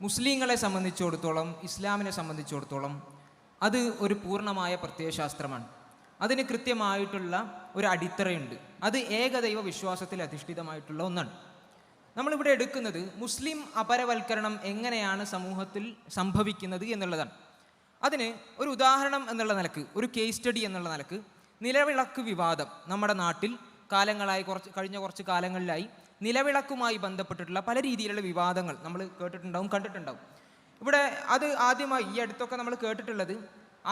മുസ്ലിങ്ങളെ സംബന്ധിച്ചിടത്തോളം ഇസ്ലാമിനെ സംബന്ധിച്ചിടത്തോളം അത് ഒരു പൂർണമായ പ്രത്യയശാസ്ത്രമാണ്. അതിന് കൃത്യമായിട്ടുള്ള ഒരു അടിത്തറയുണ്ട്. അത് ഏകദൈവ വിശ്വാസത്തിൽ അധിഷ്ഠിതമായിട്ടുള്ള ഒന്നാണ്. നമ്മളിവിടെ എടുക്കുന്നത് മുസ്ലിം അപരവൽക്കരണം എങ്ങനെയാണ് സമൂഹത്തിൽ സംഭവിക്കുന്നത് എന്നുള്ളതാണ്. അതിന് ഒരു ഉദാഹരണം എന്നുള്ള നിലയ്ക്ക് ഒരു കേസ് സ്റ്റഡി എന്നുള്ള നിലയ്ക്ക് നിലവിളക്ക് വിവാദം നമ്മുടെ നാട്ടിൽ കാലങ്ങളായി കുറച്ച് കഴിഞ്ഞ കുറച്ച് കാലങ്ങളിലായി നിലവിളക്കുമായി ബന്ധപ്പെട്ടിട്ടുള്ള പല രീതിയിലുള്ള വിവാദങ്ങൾ നമ്മൾ കേട്ടിട്ടുണ്ടാവും കണ്ടിട്ടുണ്ടാവും. ഇവിടെ അത് ആദ്യമായി ഈ അടുത്തൊക്കെ നമ്മൾ കേട്ടിട്ടുള്ളത്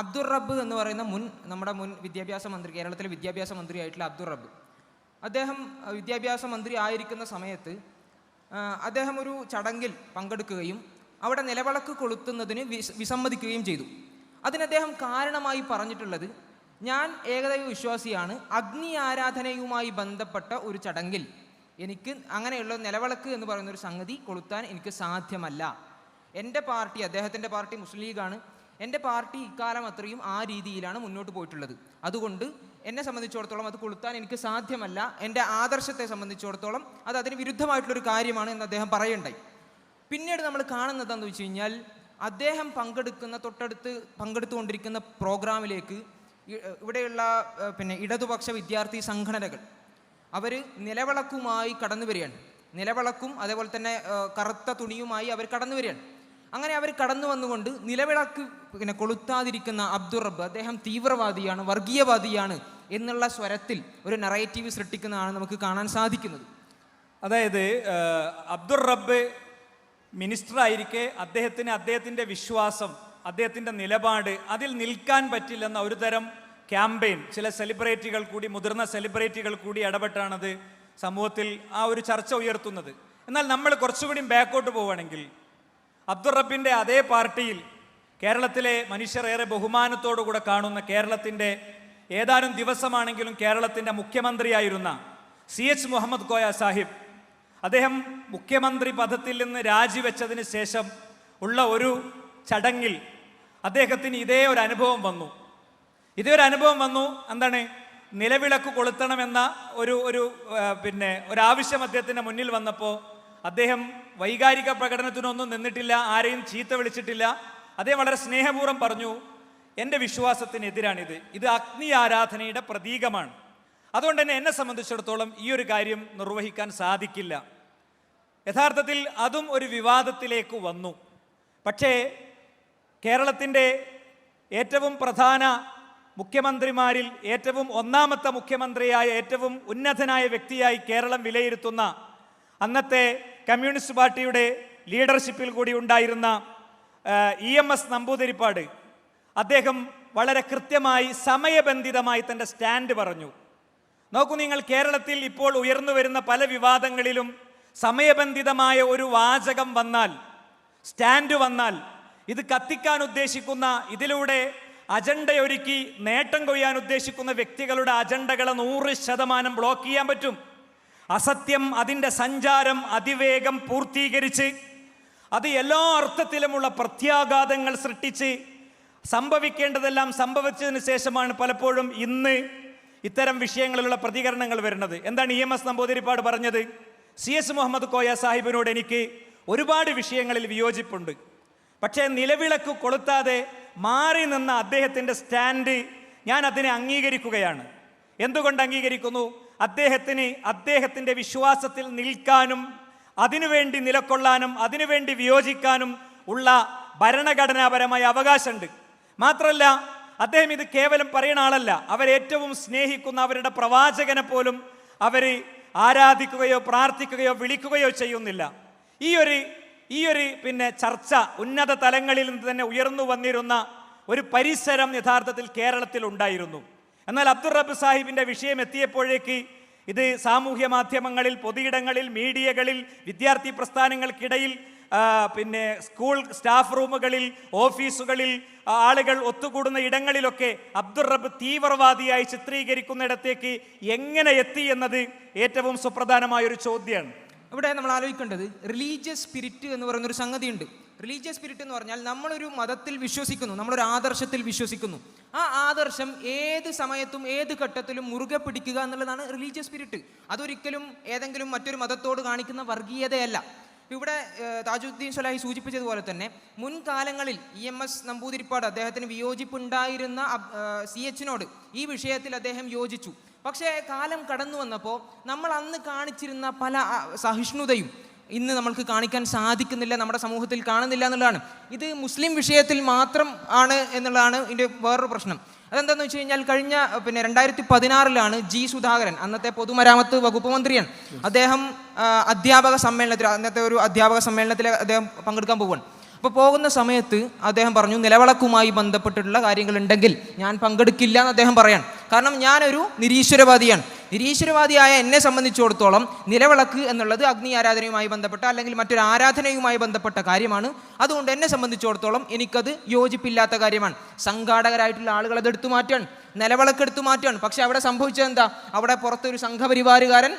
അബ്ദുർ റബ്ബ് എന്ന് പറയുന്ന മുൻ നമ്മുടെ മുൻ വിദ്യാഭ്യാസ മന്ത്രി കേരളത്തിലെ വിദ്യാഭ്യാസ മന്ത്രിയായിട്ടുള്ള അബ്ദുർ റബ്ബ്. അദ്ദേഹം വിദ്യാഭ്യാസ മന്ത്രി ആയിരിക്കുന്ന സമയത്ത് അദ്ദേഹം ഒരു ചടങ്ങിൽ പങ്കെടുക്കുകയും അവിടെ നിലവിളക്ക് കൊളുത്തുന്നതിന് വിസമ്മതിക്കുകയും ചെയ്തു. അതിന് അദ്ദേഹം കാരണമായി പറഞ്ഞിട്ടുള്ളത് ഞാൻ ഏകദൈവ വിശ്വാസിയാണ് അഗ്നി ആരാധനയുമായി ബന്ധപ്പെട്ട ഒരു ചടങ്ങിൽ എനിക്ക് അങ്ങനെയുള്ള നിലവിളക്ക് എന്ന് പറയുന്ന ഒരു സംഗതി കൊളുത്താൻ എനിക്ക് സാധ്യമല്ല. എന്റെ പാർട്ടി അദ്ദേഹത്തിന്റെ പാർട്ടി മുസ്ലിം ലീഗാണ്. എന്റെ പാർട്ടി ഇക്കാലം അത്രയും ആ രീതിയിലാണ് മുന്നോട്ട് പോയിട്ടുള്ളത്. അതുകൊണ്ട് എന്നെ സംബന്ധിച്ചിടത്തോളം അത് കൊളുത്താൻ എനിക്ക് സാധ്യമല്ല. എന്റെ ആദർശത്തെ സംബന്ധിച്ചിടത്തോളം അത് അതിന് വിരുദ്ധമായിട്ടുള്ളൊരു കാര്യമാണ് എന്ന് അദ്ദേഹം പറയുണ്ടായി പിന്നീട് നമ്മൾ കാണുന്നത് എന്താണെന്ന് വെച്ച് കഴിഞ്ഞാൽ അദ്ദേഹം പങ്കെടുക്കുന്ന തൊട്ടടുത്ത് പങ്കെടുത്തുകൊണ്ടിരിക്കുന്ന പ്രോഗ്രാമിലേക്ക് ഇവിടെയുള്ള പിന്നെ ഇടതുപക്ഷ വിദ്യാർത്ഥി സംഘടനകൾ അവർ നിലവിളക്കുമായി കടന്നു വരികയാണ്. നിലവിളക്കും അതേപോലെ തന്നെ കറുത്ത തുണിയുമായി അവർ കടന്നു വരികയാണ്. അങ്ങനെ അവർ കടന്നു വന്നുകൊണ്ട് നിലവിളക്ക് പിന്നെ കൊളുത്താതിരിക്കുന്ന അബ്ദുറബ് അദ്ദേഹം തീവ്രവാദിയാണ് വർഗീയവാദിയാണ് എന്നുള്ള സ്വരത്തിൽ ഒരു നറേറ്റീവ് സൃഷ്ടിക്കുന്നതാണ് നമുക്ക് കാണാൻ സാധിക്കുന്നത്. അതായത് അബ്ദുറബ് മിനിസ്റ്റർ ആയിരിക്കെ അദ്ദേഹത്തിന് അദ്ദേഹത്തിന്റെ വിശ്വാസം അദ്ദേഹത്തിന്റെ നിലപാട് അതിൽ നിൽക്കാൻ പറ്റില്ലെന്ന ഒരു തരം ക്യാമ്പയിൻ. ചില സെലിബ്രിറ്റികൾ കൂടി മുതിർന്ന സെലിബ്രിറ്റികൾ കൂടി ഇടപെട്ടാണത് സമൂഹത്തിൽ ആ ഒരു ചർച്ച ഉയർത്തുന്നത്. എന്നാൽ നമ്മൾ കുറച്ചുകൂടി ബാക്കോട്ട് പോവുകയാണെങ്കിൽ അബ്ദുറബിന്റെ അതേ പാർട്ടിയിൽ കേരളത്തിലെ മനുഷ്യർ ഏറെ ബഹുമാനത്തോടുകൂടെ കാണുന്ന കേരളത്തിന്റെ ഏതാനും ദിവസമാണെങ്കിലും കേരളത്തിന്റെ മുഖ്യമന്ത്രിയായിരുന്ന സി എച്ച് മുഹമ്മദ് കോയ സാഹിബ് അദ്ദേഹം മുഖ്യമന്ത്രി പദത്തിൽ നിന്ന് രാജിവെച്ചതിന് ശേഷം ഉള്ള ഒരു ചടങ്ങിൽ അദ്ദേഹത്തിന് ഇതേ ഒരു അനുഭവം വന്നു. ഇതേ ഒരു അനുഭവം വന്നു. എന്താണ്? നിലവിളക്ക് കൊളുത്തണമെന്ന ഒരു ഒരു പിന്നെ ഒരാവശ്യം അദ്ദേഹത്തിന്റെ മുന്നിൽ വന്നപ്പോൾ അദ്ദേഹം വൈകാരിക പ്രകടനത്തിനൊന്നും നിന്നിട്ടില്ല ആരെയും ചീത്ത വിളിച്ചിട്ടില്ല. അദ്ദേഹം വളരെ സ്നേഹപൂർവം പറഞ്ഞു എന്റെ വിശ്വാസത്തിനെതിരാണിത്. ഇത് അഗ്നി ആരാധനയുടെ പ്രതീകമാണ്. അതുകൊണ്ട് തന്നെ എന്നെ സംബന്ധിച്ചിടത്തോളം ഈ ഒരു കാര്യം നിർവഹിക്കാൻ സാധിക്കില്ല. യഥാർത്ഥത്തിൽ അതും ഒരു വിവാദത്തിലേക്ക് വന്നു. പക്ഷേ കേരളത്തിന്റെ ഏറ്റവും പ്രധാന മുഖ്യമന്ത്രിമാരിൽ ഏറ്റവും ഒന്നാമത്തെ മുഖ്യമന്ത്രിയായ ഏറ്റവും ഉന്നതനായ വ്യക്തിയായി കേരളം വിലയിരുത്തുന്ന അന്നത്തെ കമ്മ്യൂണിസ്റ്റ് പാർട്ടിയുടെ ലീഡർഷിപ്പിൽ കൂടി ഉണ്ടായിരുന്ന ഇ എം എസ് നമ്പൂതിരിപ്പാട് അദ്ദേഹം വളരെ കൃത്യമായി സമയബന്ധിതമായി തന്റെ സ്റ്റാൻഡ് പറഞ്ഞു. നോക്കൂ നിങ്ങൾ കേരളത്തിൽ ഇപ്പോൾ ഉയർന്നു വരുന്ന പല വിവാദങ്ങളിലും സമയബന്ധിതമായ ഒരു വാചകം വന്നാൽ സ്റ്റാൻഡ് വന്നാൽ ഇത് കത്തിക്കാൻ ഉദ്ദേശിക്കുന്ന ഇതിലൂടെ അജണ്ടയൊരുക്കി നേട്ടം കൊയ്യാൻ ഉദ്ദേശിക്കുന്ന വ്യക്തികളുടെ അജണ്ടകളെ നൂറ് ശതമാനം ബ്ലോക്ക് ചെയ്യാൻ പറ്റും. അസത്യം അതിന്റെ സഞ്ചാരം അതിവേഗം പൂർത്തീകരിച്ച് അത് എല്ലാ അർത്ഥത്തിലുമുള്ള പ്രത്യാഘാതങ്ങൾ സൃഷ്ടിച്ച് സംഭവിക്കേണ്ടതെല്ലാം സംഭവിച്ചതിന് ശേഷമാണ് പലപ്പോഴും ഇന്ന് ഇത്തരം വിഷയങ്ങളിലുള്ള പ്രതികരണങ്ങൾ വരുന്നത്. എന്താണ് ഇ എം എസ് നമ്പൂതിരിപ്പാട് പറഞ്ഞത്? സി എസ് മുഹമ്മദ് കോയ സാഹിബിനോട് എനിക്ക് ഒരുപാട് വിഷയങ്ങളിൽ വിയോജിപ്പുണ്ട്. പക്ഷേ നിലവിളക്ക് കൊളുത്താതെ മാറി നിന്ന അദ്ദേഹത്തിന്റെ സ്റ്റാൻഡ് ഞാൻ അതിനെ അംഗീകരിക്കുകയാണ്. എന്തുകൊണ്ട് അംഗീകരിക്കുന്നു? അദ്ദേഹത്തിന് അദ്ദേഹത്തിന്റെ വിശ്വാസത്തിൽ നിൽക്കാനും അതിനുവേണ്ടി നിലക്കൊള്ളാനും അതിനുവേണ്ടി വിയോജിക്കാനും ഉള്ള ഭരണഘടനാപരമായ അവകാശമുണ്ട്. മാത്രമല്ല അദ്ദേഹം ഇത് കേവലം പറയുന്ന ആളല്ല. അവരേറ്റവും സ്നേഹിക്കുന്ന അവരുടെ പ്രവാചകനെ പോലും അവർ ആരാധിക്കുകയോ പ്രാർത്ഥിക്കുകയോ വിളിക്കുകയോ ചെയ്യുന്നില്ല. ഈ ഒരു ഈ ഒരു പിന്നെ ചർച്ച ഉന്നത തലങ്ങളിൽ നിന്ന് തന്നെ ഉയർന്നു വന്നിരുന്ന ഒരു പരിസരം യഥാർത്ഥത്തിൽ കേരളത്തിൽ ഉണ്ടായിരുന്നു. എന്നാൽ അബ്ദുൾ റബ്ബ് സാഹിബിന്റെ വിഷയം എത്തിയപ്പോഴേക്ക് ഇത് സാമൂഹ്യ മാധ്യമങ്ങളിൽ പൊതുയിടങ്ങളിൽ മീഡിയകളിൽ വിദ്യാർത്ഥി പ്രസ്ഥാനങ്ങൾക്കിടയിൽ പിന്നെ സ്കൂൾ സ്റ്റാഫ് റൂമുകളിൽ ഓഫീസുകളിൽ ആളുകൾ ഒത്തുകൂടുന്ന ഇടങ്ങളിലൊക്കെ അബ്ദുൾ റബ്ബ് തീവ്രവാദിയായി ചിത്രീകരിക്കുന്നിടത്തേക്ക് എങ്ങനെ എത്തി എന്നത് ഏറ്റവും സുപ്രധാനമായൊരു ചോദ്യമാണ്. ഇവിടെ നമ്മൾ ആലോചിക്കേണ്ടത് റിലീജിയസ് സ്പിരിറ്റ് എന്ന് പറയുന്ന ഒരു സംഗതിയുണ്ട്. റിലീജിയസ് സ്പിരിറ്റ് എന്ന് പറഞ്ഞാൽ നമ്മളൊരു മതത്തിൽ വിശ്വസിക്കുന്നു നമ്മളൊരു ആദർശത്തിൽ വിശ്വസിക്കുന്നു. ആ ആദർശം ഏത് സമയത്തും ഏത് ഘട്ടത്തിലും മുറുകെ പിടിക്കുക എന്നുള്ളതാണ് റിലീജിയസ് സ്പിരിറ്റ് അതൊരിക്കലും ഏതെങ്കിലും മറ്റൊരു മതത്തോട് കാണിക്കുന്ന വർഗീയതയല്ല. ഇവിടെ താജുദ്ദീൻ സ്വലാഹി സൂചിപ്പിച്ചതുപോലെ തന്നെ മുൻകാലങ്ങളിൽ ഇ എം എസ് നമ്പൂതിരിപ്പാട് അദ്ദേഹത്തിന് വിയോജിപ്പുണ്ടായിരുന്ന സി എച്ചിനോട് ഈ വിഷയത്തിൽ അദ്ദേഹം യോജിച്ചു. പക്ഷേ കാലം കടന്നു വന്നപ്പോൾ നമ്മൾ അന്ന് കാണിച്ചിരുന്ന പല സഹിഷ്ണുതയും ഇന്ന് നമ്മൾക്ക് കാണിക്കാൻ സാധിക്കുന്നില്ല നമ്മുടെ സമൂഹത്തിൽ കാണുന്നില്ല എന്നുള്ളതാണ്. ഇത് മുസ്ലിം വിഷയത്തിൽ മാത്രം ആണ് എന്നുള്ളതാണ് ഇതിന്റെ വേറൊരു പ്രശ്നം. അതെന്താണെന്ന് വെച്ച് കഴിഞ്ഞാൽ കഴിഞ്ഞ പിന്നെ രണ്ടായിരത്തി പതിനാറിലാണ് ജി സുധാകരൻ അന്നത്തെ പൊതുമരാമത്ത് വകുപ്പ് മന്ത്രിയാണ്. അദ്ദേഹം അധ്യാപക സമ്മേളനത്തിൽ അന്നത്തെ ഒരു അധ്യാപക സമ്മേളനത്തിൽ അദ്ദേഹം പങ്കെടുക്കാൻ പോവുകയാണ്. അപ്പോൾ പോകുന്ന സമയത്ത് അദ്ദേഹം പറഞ്ഞു നിലവിളക്കുമായി ബന്ധപ്പെട്ടിട്ടുള്ള കാര്യങ്ങളുണ്ടെങ്കിൽ ഞാൻ പങ്കെടുക്കില്ല എന്ന് അദ്ദേഹം പറയാൻ കാരണം ഞാനൊരു നിരീശ്വരവാദിയാണ്. നിരീശ്വരവാദിയായ എന്നെ സംബന്ധിച്ചിടത്തോളം നിലവിളക്ക് എന്നുള്ളത് അഗ്നി ആരാധനയുമായി ബന്ധപ്പെട്ട അല്ലെങ്കിൽ മറ്റൊരു ആരാധനയുമായി ബന്ധപ്പെട്ട കാര്യമാണ്. അതുകൊണ്ട് എന്നെ സംബന്ധിച്ചിടത്തോളം എനിക്കത് യോജിപ്പില്ലാത്ത കാര്യമാണ്. സംഘാടകരായിട്ടുള്ള ആളുകൾ അത് എടുത്തു മാറ്റാണ് നിലവിളക്ക് മാറ്റുകയാണ്. പക്ഷെ അവിടെ സംഭവിച്ചത് എന്താ? അവിടെ പുറത്തൊരു സംഘപരിവാരുകാരൻ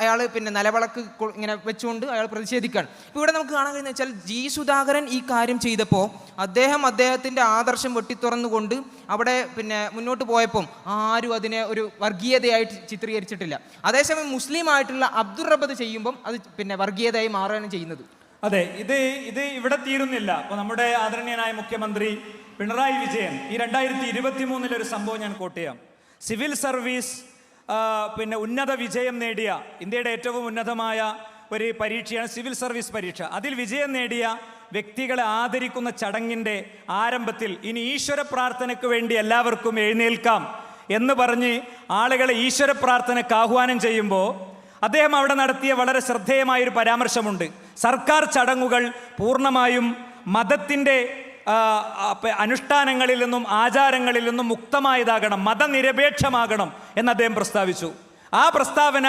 അയാൾ പിന്നെ നിലവിളക്ക് ഇങ്ങനെ വെച്ചുകൊണ്ട് അയാൾ പ്രതിഷേധിക്കുകയാണ്. ഇപ്പോൾ ഇവിടെ നമുക്ക് കാണാൻ കഴിയുന്ന വെച്ചാൽ ജി. സുധാകരൻ ഈ കാര്യം ചെയ്തപ്പോൾ അദ്ദേഹം അദ്ദേഹത്തിന്റെ ആദർശം വെട്ടിത്തുറന്നുകൊണ്ട് അവിടെ പിന്നെ മുന്നോട്ട് പോയപ്പം ആരും അതിനെ ഒരു വർഗീയതയായിട്ട് ചിത്രീകരിച്ചിട്ടില്ല. അതേസമയം മുസ്ലിം ആയിട്ടുള്ള അബ്ദുൾ റബ്ബത് ചെയ്യുമ്പം അത് പിന്നെ വർഗീയതയായി മാറുകയാണ് ചെയ്യുന്നത്. അതെ ഇത് ഇത് ഇവിടെ തീരുന്നില്ല. അപ്പോൾ നമ്മുടെ ആദരണീയനായ മുഖ്യമന്ത്രി പിണറായി വിജയൻ ഈ രണ്ടായിരത്തി ഇരുപത്തി മൂന്നിലൊരു സംഭവം ഞാൻ കോട്ട് ചെയ്യാം. സിവിൽ സർവീസ് പിന്നെ ഉന്നത വിജയം നേടിയ ഇന്ത്യയുടെ ഏറ്റവും ഉന്നതമായ ഒരു പരീക്ഷയാണ് സിവിൽ സർവീസ് പരീക്ഷ. അതിൽ വിജയം നേടിയ വ്യക്തികളെ ആദരിക്കുന്ന ചടങ്ങിന്റെ ആരംഭത്തിൽ ഇനി ഈശ്വര പ്രാർത്ഥനയ്ക്ക് വേണ്ടി എല്ലാവർക്കും എഴുന്നേൽക്കാം എന്ന് പറഞ്ഞ് ആളുകളെ ഈശ്വര പ്രാർത്ഥനയ്ക്ക് ആഹ്വാനം ചെയ്യുമ്പോൾ അദ്ദേഹം അവിടെ നടത്തിയ വളരെ ശ്രദ്ധേയമായൊരു പരാമർശമുണ്ട്. സർക്കാർ ചടങ്ങുകൾ പൂർണമായും മതത്തിന്റെ അനുഷ്ഠാനങ്ങളിൽ നിന്നും ആചാരങ്ങളിൽ നിന്നും മുക്തമായതാകണം മതനിരപേക്ഷമാകണം എന്ന് അദ്ദേഹം പ്രസ്താവിച്ചു. ആ പ്രസ്താവന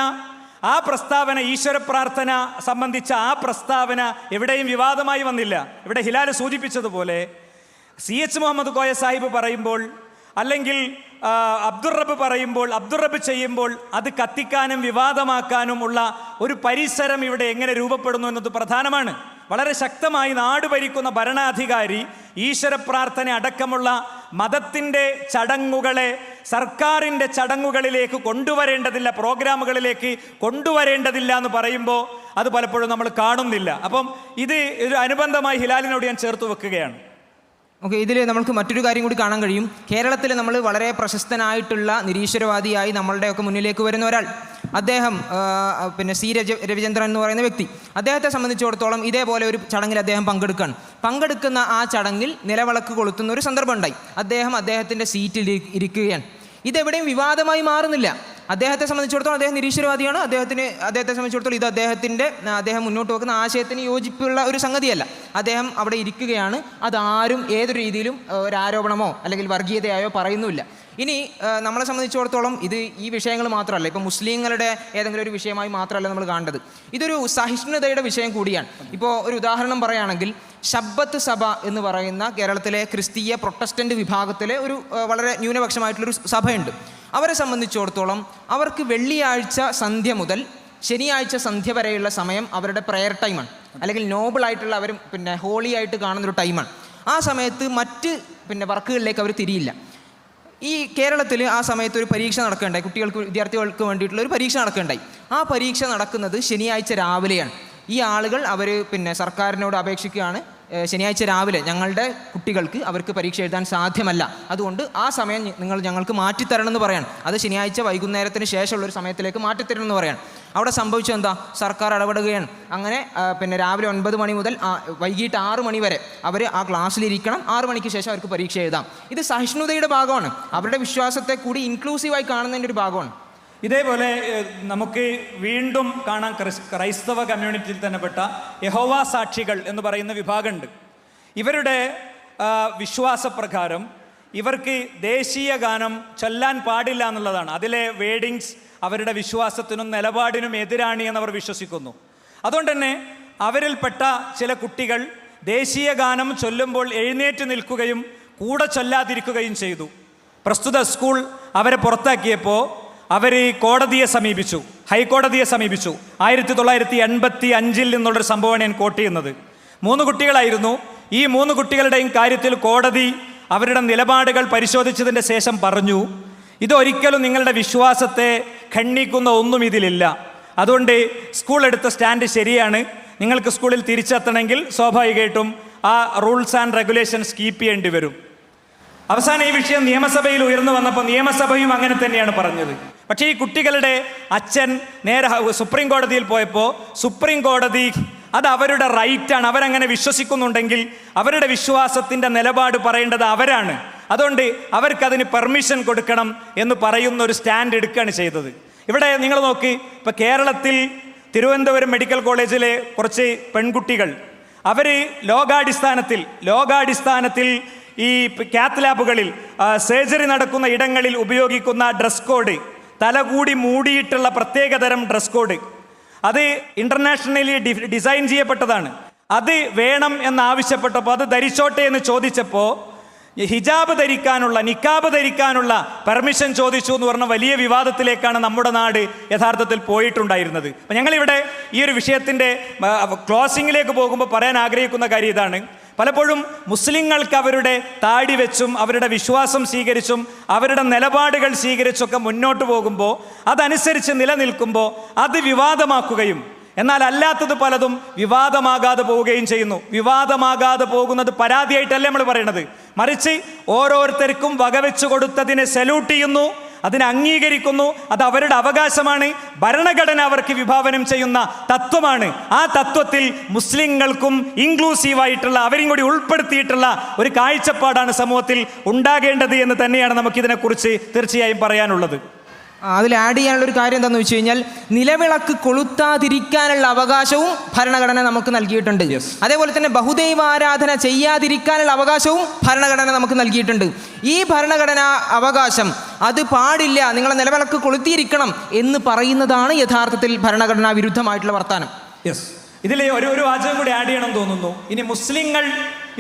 ആ പ്രസ്താവന ഈശ്വര പ്രാർത്ഥന സംബന്ധിച്ച ആ പ്രസ്താവന എവിടെയും വിവാദമായി വന്നില്ല. ഇവിടെ ഹിലാൽ സൂചിപ്പിച്ചതുപോലെ സി എച്ച് മുഹമ്മദ് കോയ സാഹിബ് പറയുമ്പോൾ അല്ലെങ്കിൽ അബ്ദുറബ് പറയുമ്പോൾ അബ്ദുറബ് ചെയ്യുമ്പോൾ അത് കത്തിക്കാനും വിവാദമാക്കാനും ഉള്ള ഒരു പരിസരം ഇവിടെ എങ്ങനെ രൂപപ്പെടുന്നു എന്നത് പ്രധാനമാണ്. വളരെ ശക്തമായി നാട് ഭരിക്കുന്ന ഭരണാധികാരി ഈശ്വര പ്രാർത്ഥന അടക്കമുള്ള മതത്തിന്റെ ചടങ്ങുകളെ സർക്കാരിന്റെ ചടങ്ങുകളിലേക്ക് കൊണ്ടുവരേണ്ടതില്ല പ്രോഗ്രാമുകളിലേക്ക് കൊണ്ടുവരേണ്ടതില്ല എന്ന് പറയുമ്പോൾ അത് പലപ്പോഴും നമ്മൾ കാണുന്നില്ല. അപ്പം ഇത് ഒരു അനുബന്ധമായി ഹിലാലിനോട് ഞാൻ ചേർത്ത് വെക്കുകയാണ്. ഓക്കെ ഇതിൽ നമുക്ക് മറ്റൊരു കാര്യം കൂടി കാണാൻ കഴിയും. കേരളത്തിൽ നമ്മൾ വളരെ പ്രശസ്തനായിട്ടുള്ള നിരീശ്വരവാദിയായി നമ്മളുടെയൊക്കെ മുന്നിലേക്ക് വരുന്ന ഒരാൾ. അദ്ദേഹം പിന്നെ സി രജ രവിചന്ദ്രൻ എന്ന് പറയുന്ന വ്യക്തി. അദ്ദേഹത്തെ സംബന്ധിച്ചിടത്തോളം ഇതേപോലെ ഒരു ചടങ്ങിൽ അദ്ദേഹം പങ്കെടുക്കുകയാണ് പങ്കെടുക്കുന്ന ആ ചടങ്ങിൽ നിലവിളക്ക് കൊളുത്തുന്ന ഒരു സന്ദർഭം ഉണ്ടായി. അദ്ദേഹം അദ്ദേഹത്തിന്റെ സീറ്റിൽ ഇരി- ഇരിക്കുകയാണ്. ഇതെവിടെയും വിവാദമായി മാറുന്നില്ല. അദ്ദേഹത്തെ സംബന്ധിച്ചിടത്തോളം അദ്ദേഹം നിരീശ്വരവാദിയാണ്. അദ്ദേഹത്തിന് അദ്ദേഹത്തെ സംബന്ധിച്ചിടത്തോളം ഇത് അദ്ദേഹത്തിന്റെ അദ്ദേഹം മുന്നോട്ട് വെക്കുന്ന ആശയത്തിന് യോജിപ്പുള്ള ഒരു സംഗതിയല്ല. അദ്ദേഹം അവിടെ ഇരിക്കുകയാണ്. അതാരും ഏതൊരു രീതിയിലും ഒരു ആരോപണമോ അല്ലെങ്കിൽ വർഗീയതയായോ പറയുന്നുമില്ല. ഇനി നമ്മളെ സംബന്ധിച്ചിടത്തോളം ഇത് ഈ വിഷയങ്ങൾ മാത്രമല്ല. ഇപ്പോൾ മുസ്ലിങ്ങളുടെ ഏതെങ്കിലും ഒരു വിഷയമായി മാത്രമല്ല നമ്മൾ കാണേണ്ടത്. ഇതൊരു സഹിഷ്ണുതയുടെ വിഷയം കൂടിയാണ്. ഇപ്പോൾ ഒരു ഉദാഹരണം പറയുകയാണെങ്കിൽ ശബ്ബത്ത് സഭ എന്ന് പറയുന്ന കേരളത്തിലെ ക്രിസ്തീയ പ്രൊട്ടസ്റ്റന്റ് വിഭാഗത്തിലെ ഒരു വളരെ ന്യൂനപക്ഷമായിട്ടുള്ളൊരു സഭയുണ്ട്. അവരെ സംബന്ധിച്ചിടത്തോളം അവർക്ക് വെള്ളിയാഴ്ച സന്ധ്യ മുതൽ ശനിയാഴ്ച സന്ധ്യ വരെയുള്ള സമയം അവരുടെ പ്രെയർ ടൈമാണ് അല്ലെങ്കിൽ നോബിൾ ആയിട്ടുള്ള അവർ പിന്നെ ഹോളി ആയിട്ട് കാണുന്നൊരു ടൈമാണ് ആ സമയത്ത് മറ്റ് പിന്നെ വർക്കുകളിലേക്ക് അവർ തിരിയില്ല. ഈ കേരളത്തിൽ ആ സമയത്ത് ഒരു പരീക്ഷ നടക്കുകയുണ്ടായി. കുട്ടികൾക്ക് വിദ്യാർത്ഥികൾക്ക് വേണ്ടിയിട്ടുള്ള ഒരു പരീക്ഷ നടക്കുകയുണ്ടായി. ആ പരീക്ഷ നടക്കുന്നത് ശനിയാഴ്ച രാവിലെയാണ്. ഈ ആളുകൾ അവർ പിന്നെ സർക്കാരിനോട് അപേക്ഷിക്കുകയാണ്. ശനിയാഴ്ച രാവിലെ ഞങ്ങളുടെ കുട്ടികൾക്ക് അവർക്ക് പരീക്ഷ എഴുതാൻ സാധ്യമല്ല. അതുകൊണ്ട് ആ സമയം നിങ്ങൾ ഞങ്ങൾക്ക് മാറ്റിത്തരണം എന്ന് പറയാൻ അത് ശനിയാഴ്ച വൈകുന്നേരത്തിന് ശേഷമുള്ള ഒരു സമയത്തിലേക്ക് മാറ്റിത്തരണം എന്ന് പറയാൻ അവിടെ സംഭവിച്ചത് എന്താ? സർക്കാർ ഇടപെടുകയാണ്. അങ്ങനെ പിന്നെ രാവിലെ ഒൻപത് മണി മുതൽ വൈകിട്ട് ആറ് മണി വരെ അവർ ആ ക്ലാസ്സിലിരിക്കണം. ആറ് മണിക്ക് ശേഷം അവർക്ക് പരീക്ഷ എഴുതാം. ഇത് സഹിഷ്ണുതയുടെ ഭാഗമാണ്. അവരുടെ വിശ്വാസത്തെ കൂടി ഇൻക്ലൂസീവായി കാണുന്നതിന്റെ ഒരു ഭാഗമാണ്. ഇതേപോലെ നമുക്ക് വീണ്ടും കാണാൻ ക്രിസ്- ക്രൈസ്തവ കമ്മ്യൂണിറ്റിയിൽ തന്നെ പെട്ട യഹോവ സാക്ഷികൾ എന്ന് പറയുന്ന വിഭാഗമുണ്ട്. ഇവരുടെ വിശ്വാസ വിശ്വാസപ്രകാരം ഇവർക്ക് ദേശീയ ഗാനം ചൊല്ലാൻ പാടില്ല എന്നുള്ളതാണ്. അതിലെ വേഡിങ്സ് അവരുടെ വിശ്വാസത്തിനും നിലപാടിനും എതിരാണ് അവർ വിശ്വസിക്കുന്നു. അതുകൊണ്ട് തന്നെ അവരിൽപ്പെട്ട ചില കുട്ടികൾ ദേശീയ ഗാനം ചൊല്ലുമ്പോൾ എഴുന്നേറ്റ് നിൽക്കുകയും കൂടെ ചൊല്ലാതിരിക്കുകയും ചെയ്തു. പ്രസ്തുത സ്കൂൾ അവരെ പുറത്താക്കിയപ്പോൾ അവർ കോടതിയെ സമീപിച്ചു ഹൈക്കോടതിയെ സമീപിച്ചു. ആയിരത്തി തൊള്ളായിരത്തി എൺപത്തി അഞ്ചിൽ നിന്നുള്ളൊരു സംഭവമാണ് ഞാൻ കോട്ട് ചെയ്യുന്നത്. മൂന്ന് കുട്ടികളായിരുന്നു. ഈ മൂന്ന് കുട്ടികളുടെയും കാര്യത്തിൽ കോടതി അവരുടെ നിലപാടുകൾ പരിശോധിച്ചതിന്റെ ശേഷം പറഞ്ഞു ഇതൊരിക്കലും നിങ്ങളുടെ വിശ്വാസത്തെ ഖണ്ണിക്കുന്ന ഒന്നും ഇതിലില്ല. അതുകൊണ്ട് സ്കൂൾ എടുത്ത സ്റ്റാൻഡ് ശരിയാണ്. നിങ്ങൾക്ക് സ്കൂളിൽ തിരിച്ചെത്തണമെങ്കിൽ സ്വാഭാവികമായിട്ടും ആ റൂൾസ് ആൻഡ് റെഗുലേഷൻസ് കീപ്പ് ചെയ്യേണ്ടി വരും. അവസാനം ഈ വിഷയം നിയമസഭയിൽ ഉയർന്നു വന്നപ്പോൾ നിയമസഭയും അങ്ങനെ തന്നെയാണ് പറഞ്ഞത്. പക്ഷേ ഈ കുട്ടികളുടെ അച്ഛൻ നേരെ സുപ്രീം കോടതിയിൽ പോയപ്പോൾ സുപ്രീം കോടതി അത് അവരുടെ റൈറ്റാണ്. അവരങ്ങനെ വിശ്വസിക്കുന്നുണ്ടെങ്കിൽ അവരുടെ വിശ്വാസത്തിന്റെ നിലപാട് പറയേണ്ടത് അവരാണ്. അതുകൊണ്ട് അവർക്കതിന് പെർമിഷൻ കൊടുക്കണം എന്ന് പറയുന്ന ഒരു സ്റ്റാൻഡ് എടുക്കുകയാണ് ചെയ്തത്. ഇവിടെ നിങ്ങൾ നോക്ക് ഇപ്പം കേരളത്തിൽ തിരുവനന്തപുരം മെഡിക്കൽ കോളേജിലെ കുറച്ച് പെൺകുട്ടികൾ അവർ ലോകാടിസ്ഥാനത്തിൽ ലോകാടിസ്ഥാനത്തിൽ ഈ കാത്ത് ലാബുകളിൽ സർജറി നടക്കുന്ന ഇടങ്ങളിൽ ഉപയോഗിക്കുന്ന ഡ്രസ് കോഡ് തലകൂടി മൂടിയിട്ടുള്ള പ്രത്യേകതരം ഡ്രസ് കോഡ് അത് ഇന്റർനാഷണലി ഡിസൈൻ ചെയ്യപ്പെട്ടതാണ്. അത് വേണം എന്നാവശ്യപ്പെട്ടപ്പോൾ അത് ധരിച്ചോട്ടെ എന്ന് ചോദിച്ചപ്പോൾ ഹിജാബ് ധരിക്കാനുള്ള നിക്കാബ് ധരിക്കാനുള്ള പെർമിഷൻ ചോദിച്ചു എന്ന് പറഞ്ഞ വലിയ വിവാദത്തിലേക്കാണ് നമ്മുടെ നാട് യഥാർത്ഥത്തിൽ പോയിട്ടുണ്ടായിരുന്നത്. അപ്പം ഞങ്ങളിവിടെ ഈ ഒരു വിഷയത്തിന്റെ ക്ലോസിങ്ങിലേക്ക് പോകുമ്പോൾ പറയാൻ ആഗ്രഹിക്കുന്ന കാര്യം ഇതാണ്. പലപ്പോഴും മുസ്ലിങ്ങൾക്ക് അവരുടെ താടി വെച്ചും അവരുടെ വിശ്വാസം സ്വീകരിച്ചും അവരുടെ നിലപാടുകൾ സ്വീകരിച്ചൊക്കെ മുന്നോട്ട് പോകുമ്പോൾ അതനുസരിച്ച് നിലനിൽക്കുമ്പോൾ അത് വിവാദമാക്കുകയും എന്നാൽ അല്ലാത്തത് പലതും വിവാദമാകാതെ പോവുകയും ചെയ്യുന്നു. വിവാദമാകാതെ പോകുന്നത് പരാതിയായിട്ടല്ല നമ്മൾ പറയണത്? മറിച്ച് ഓരോരുത്തർക്കും വകവെച്ചു കൊടുത്തതിനെ സല്യൂട്ട് ചെയ്യുന്നു. അതിനെ അംഗീകരിക്കുന്നു. അത് അവരുടെ അവകാശമാണ്. ഭരണഘടന അവർക്ക് വിഭാവനം ചെയ്യുന്ന തത്വമാണ്. ആ തത്വത്തിൽ മുസ്ലിങ്ങൾക്കും ഇൻക്ലൂസീവായിട്ടുള്ള അവരും കൂടി ഉൾപ്പെടുത്തിയിട്ടുള്ള ഒരു കാഴ്ചപ്പാടാണ് സമൂഹത്തിൽ ഉണ്ടാകേണ്ടത് എന്ന് തന്നെയാണ് നമുക്കിതിനെക്കുറിച്ച് തീർച്ചയായും പറയാനുള്ളത്. അതിൽ ആഡ് ചെയ്യാനുള്ളൊരു കാര്യം എന്താണെന്ന് വെച്ച് കഴിഞ്ഞാൽ നിലവിളക്ക് കൊളുത്താതിരിക്കാനുള്ള അവകാശവും ഭരണഘടന നമുക്ക് നൽകിയിട്ടുണ്ട്. അതേപോലെ തന്നെ ബഹുദൈവ ആരാധന ചെയ്യാതിരിക്കാനുള്ള അവകാശവും ഭരണഘടന നമുക്ക് നൽകിയിട്ടുണ്ട്. ഈ ഭരണഘടനാ അവകാശം അത് പാടില്ല നിങ്ങളെ നിലവിളക്ക് കൊളുത്തിയിരിക്കണം എന്ന് പറയുന്നതാണ് യഥാർത്ഥത്തിൽ ഭരണഘടനാ വിരുദ്ധമായിട്ടുള്ള വർത്താനം. യെസ് ഇതിൽ ഒരു ഒരു വാചകം കൂടി ആഡ് ചെയ്യണം തോന്നുന്നു. ഇനി മുസ്ലിങ്ങൾ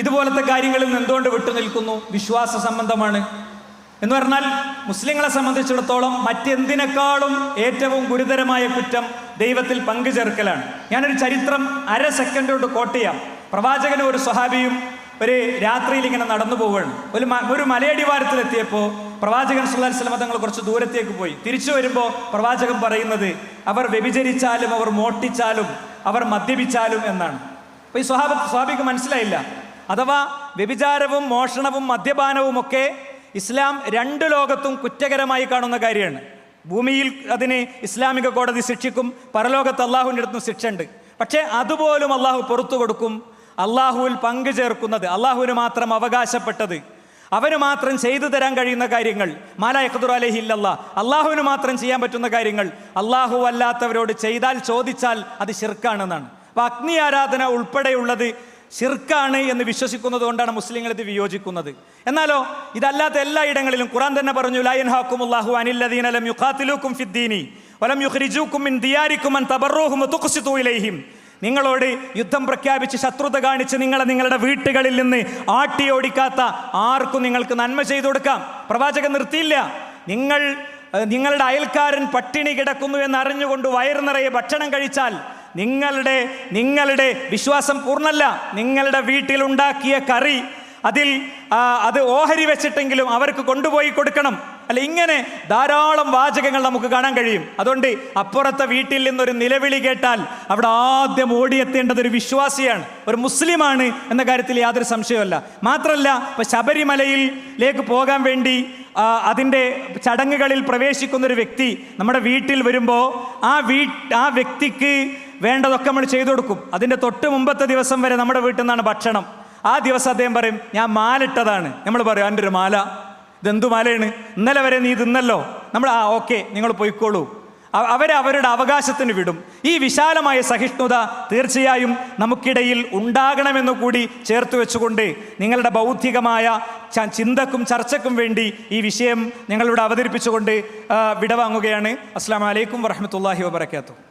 ഇതുപോലത്തെ കാര്യങ്ങളിൽ നിന്ന് എന്തുകൊണ്ട് വിട്ടുനിൽക്കുന്നു? വിശ്വാസ സംബന്ധമാണ്. എന്ന് പറഞ്ഞാൽ മുസ്ലിങ്ങളെ സംബന്ധിച്ചിടത്തോളം മറ്റെന്തിനേക്കാളും ഏറ്റവും ഗുരുതരമായ കുറ്റം ദൈവത്തിൽ പങ്കുചേർക്കലാണ്. ഞാനൊരു ചരിത്രം അര സെക്കൻഡ് കൊണ്ട് കോട്ട് ചെയ്യാം. പ്രവാചകനും ഒരു സ്വഹാബിയും ഒരു രാത്രിയിൽ ഇങ്ങനെ നടന്നു പോവുകയാണ്. ഒരു ഒരു മലയടിവാരത്തിലെത്തിയപ്പോൾ പ്രവാചകൻ സുല്ലാൽ സ്വലമ തങ്ങൾ കുറച്ച് ദൂരത്തേക്ക് പോയി. തിരിച്ചു വരുമ്പോൾ പ്രവാചകൻ പറയുന്നത് അവർ വ്യഭിചരിച്ചാലും അവർ മോട്ടിച്ചാലും അവർ മദ്യപിച്ചാലും എന്നാണ്. അപ്പോൾ ഈ സ്വഹാബ സ്വാഭാവിക മനസ്സിലായില്ല. അഥവാ വ്യഭിചാരവും മോഷണവും മദ്യപാനവും ഒക്കെ ഇസ്ലാം രണ്ട് ലോകത്തും കുറ്റകരമായി കാണുന്ന കാര്യമാണ്. ഭൂമിയിൽ അതിന് ഇസ്ലാമിക കോടതി ശിക്ഷിക്കും പരലോകത്ത് അള്ളാഹുവിന്റെ അടുത്തും ശിക്ഷ ഉണ്ട് പക്ഷേ അതുപോലും അള്ളാഹു പുറത്തു കൊടുക്കും. അള്ളാഹുവിൽ പങ്കു ചേർക്കുന്നത് അള്ളാഹുവിന് മാത്രം അവകാശപ്പെട്ടത് അവന് മാത്രം ചെയ്തു തരാൻ കഴിയുന്ന കാര്യങ്ങൾ മാലായഖദുർ അലഹി ഇല്ലല്ല അള്ളാഹുവിന് മാത്രം ചെയ്യാൻ പറ്റുന്ന കാര്യങ്ങൾ അള്ളാഹു അല്ലാത്തവരോട് ചെയ്താൽ ചോദിച്ചാൽ അത് ശിർക്കാണെന്നാണ്. അപ്പൊ അഗ്നി ആരാധന ഉൾപ്പെടെയുള്ളത് ശിർക്കാണ് എന്ന് വിശ്വസിക്കുന്നത് കൊണ്ടാണ് മുസ്ലിങ്ങൾ ഇത് വിയോജിക്കുന്നത്. എന്നാലോ ഇതല്ലാത്ത എല്ലാ ഇടങ്ങളിലും ഖുറാൻ തന്നെ പറഞ്ഞു ലയൻ അനില്ലദീൻ അലം യുഖാത്തിലൂക്കും ഫിദ്ദീനി വലം യുഹ്രിജൂക്കും മിൻ ദിയാരിക്കും അൻ തബറൂഹും തുഖ്സിതു ഇലൈഹിം. നിങ്ങളോട് യുദ്ധം പ്രഖ്യാപിച്ച് ശത്രുത കാണിച്ച് നിങ്ങളെ നിങ്ങളുടെ വീട്ടുകളിൽ നിന്ന് ആട്ടി ഓടിക്കാത്ത ആർക്കും നിങ്ങൾക്ക് നന്മ ചെയ്തു കൊടുക്കാം. പ്രവാചകൻ നിർത്തിയില്ല. നിങ്ങൾ നിങ്ങളുടെ അയൽക്കാരൻ പട്ടിണി കിടക്കുന്നു എന്ന് അറിഞ്ഞുകൊണ്ട് വയറു നിറയെ ഭക്ഷണം കഴിച്ചാൽ നിങ്ങളുടെ നിങ്ങളുടെ വിശ്വാസം പൂർണല്ല. നിങ്ങളുടെ വീട്ടിലുണ്ടാക്കിയ കറി അതിൽ അത് ഓഹരി വെച്ചിട്ടെങ്കിലും അവർക്ക് കൊണ്ടുപോയി കൊടുക്കണം. അല്ല ഇങ്ങനെ ധാരാളം വാചകങ്ങൾ നമുക്ക് കാണാൻ കഴിയും. അതുകൊണ്ട് അപ്പുറത്തെ വീട്ടിൽ നിന്നൊരു നിലവിളി കേട്ടാൽ അവിടെ ആദ്യം ഓടിയെത്തേണ്ടത് ഒരു വിശ്വാസിയാണ് ഒരു മുസ്ലിമാണ് എന്ന കാര്യത്തിൽ യാതൊരു സംശയമല്ല. മാത്രമല്ല ഇപ്പൊ ശബരിമലയിലേക്ക് പോകാൻ വേണ്ടി അതിന്റെ ചടങ്ങുകളിൽ പ്രവേശിക്കുന്ന ഒരു വ്യക്തി നമ്മുടെ വീട്ടിൽ വരുമ്പോൾ ആ വീ ആ വ്യക്തിക്ക് വേണ്ടതൊക്കെ നമ്മൾ ചെയ്തു കൊടുക്കും. അതിന്റെ തൊട്ട് മുമ്പത്തെ ദിവസം വരെ നമ്മുടെ വീട്ടിൽ നിന്നാണ് ഭക്ഷണം. ആ ദിവസം അദ്ദേഹം പറയും ഞാൻ മാലിട്ടതാണ്. നമ്മൾ പറയും എന്റെ ഒരു മാല. ഇതെന്തു മാലയാണ്? ഇന്നലെ വരെ നീ തിന്നല്ലോ. നമ്മൾ ആ ഓക്കെ നിങ്ങൾ പോയിക്കോളൂ. അവരെ അവരുടെ അവകാശത്തിന് വിടും. ഈ വിശാലമായ സഹിഷ്ണുത തീർച്ചയായും നമുക്കിടയിൽ ഉണ്ടാകണമെന്ന് കൂടി ചേർത്ത് വെച്ചുകൊണ്ട് നിങ്ങളുടെ ബൗദ്ധികമായ ചിന്തക്കും ചർച്ചക്കും വേണ്ടി ഈ വിഷയം ഞങ്ങളിവിടെ അവതരിപ്പിച്ചുകൊണ്ട് വിടവാങ്ങുകയാണ്. അസ്സാം വലൈക്കും വറഹമത്തല്ലാഹി വാബർക്കാത്തു